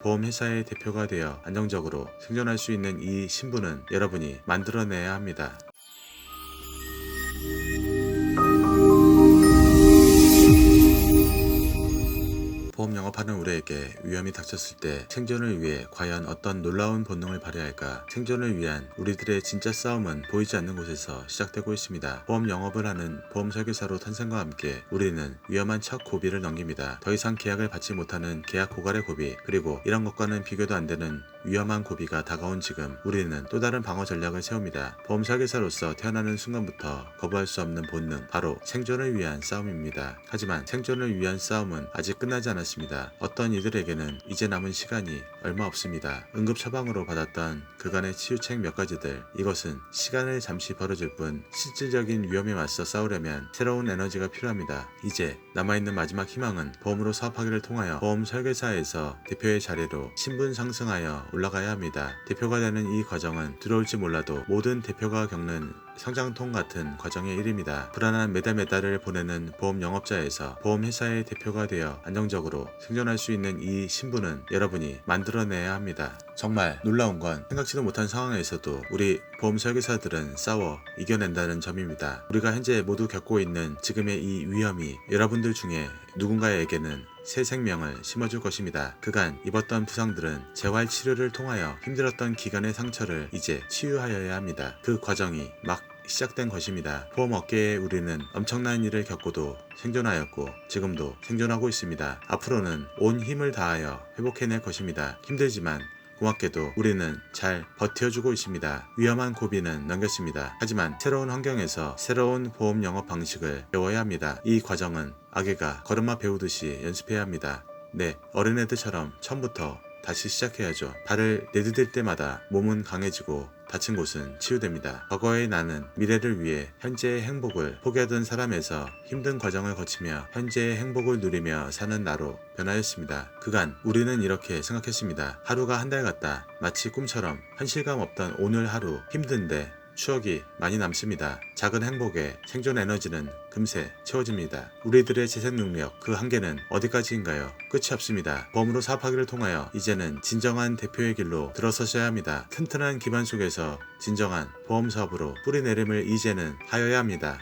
보험회사의 대표가 되어 안정적으로 생존할 수 있는 이 신분은 여러분이 만들어내야 합니다. 영업하는 우리에게 위험이 닥쳤을 때 생존을 위해 과연 어떤 놀라운 본능을 발휘 할까? 생존을 위한 우리들의 진짜 싸움은 보이지 않는 곳에서 시작되고 있습니다. 보험 영업을 하는 보험 설계사로 탄생과 함께 우리는 위험한 첫 고비를 넘깁니다. 더 이상 계약을 받지 못하는 계약 고갈의 고비, 그리고 이런 것과는 비교도 안 되는 위험한 고비가 다가온 지금 우리는 또 다른 방어 전략을 세웁니다. 보험 설계사로서 태어나는 순간부터 거부할 수 없는 본능, 바로 생존을 위한 싸움입니다. 하지만 생존을 위한 싸움은 아직 끝나지 않았습니다. 어떤 이들에게는 이제 남은 시간이 얼마 없습니다. 응급 처방으로 받았던 그간의 치유책 몇 가지들, 이것은 시간을 잠시 벌어줄 뿐 실질적인 위험에 맞서 싸우려면 새로운 에너지가 필요합니다. 이제 남아있는 마지막 희망은 보험으로 사업하기를 통하여 보험 설계사에서 대표의 자리로 신분 상승하여 올라가야 합니다. 대표가 되는 이 과정은 두려울지 몰라도 모든 대표가 겪는 성장통 같은 과정의 일입니다. 불안한 매달 매달을 보내는 보험 영업자에서 보험 회사의 대표가 되어 안정적으로 생존할 수 있는 이 신분은 여러분이 만들어내야 합니다. 정말 놀라운 건 생각지도 못한 상황에서도 우리 보험 설계사들은 싸워 이겨낸다는 점입니다. 우리가 현재 모두 겪고 있는 지금의 이 위험이 여러분들 중에 누군가에게는 새 생명을 심어줄 것입니다. 그간 입었던 부상들은 재활 치료를 통하여 힘들었던 기간의 상처를 이제 치유하여야 합니다. 그 과정이 막 시작된 것입니다. 보험 업계에 우리는 엄청난 일을 겪고도 생존하였고 지금도 생존하고 있습니다. 앞으로는 온 힘을 다하여 회복해낼 것입니다. 힘들지만 고맙게도 우리는 잘 버텨주고 있습니다. 위험한 고비는 넘겼습니다. 하지만 새로운 환경에서 새로운 보험 영업 방식을 배워야 합니다. 이 과정은 아기가 걸음마 배우듯이 연습해야 합니다. 네, 어린애들처럼 처음부터 다시 시작해야죠. 발을 내디딜 때마다 몸은 강해지고 다친 곳은 치유됩니다. 과거의 나는 미래를 위해 현재의 행복을 포기하던 사람에서 힘든 과정을 거치며 현재의 행복을 누리며 사는 나로 변하였습니다. 그간 우리는 이렇게 생각했습니다. 하루가 한 달 같다. 마치 꿈처럼 현실감 없던 오늘 하루 힘든데 추억이 많이 남습니다. 작은 행복에 생존 에너지는 금세 채워집니다. 우리들의 재생 능력 그 한계는 어디까지인가요? 끝이 없습니다. 보험으로 사업하기를 통하여 이제는 진정한 대표의 길로 들어서셔야 합니다. 튼튼한 기반 속에서 진정한 보험 사업으로 뿌리 내림을 이제는 하여야 합니다.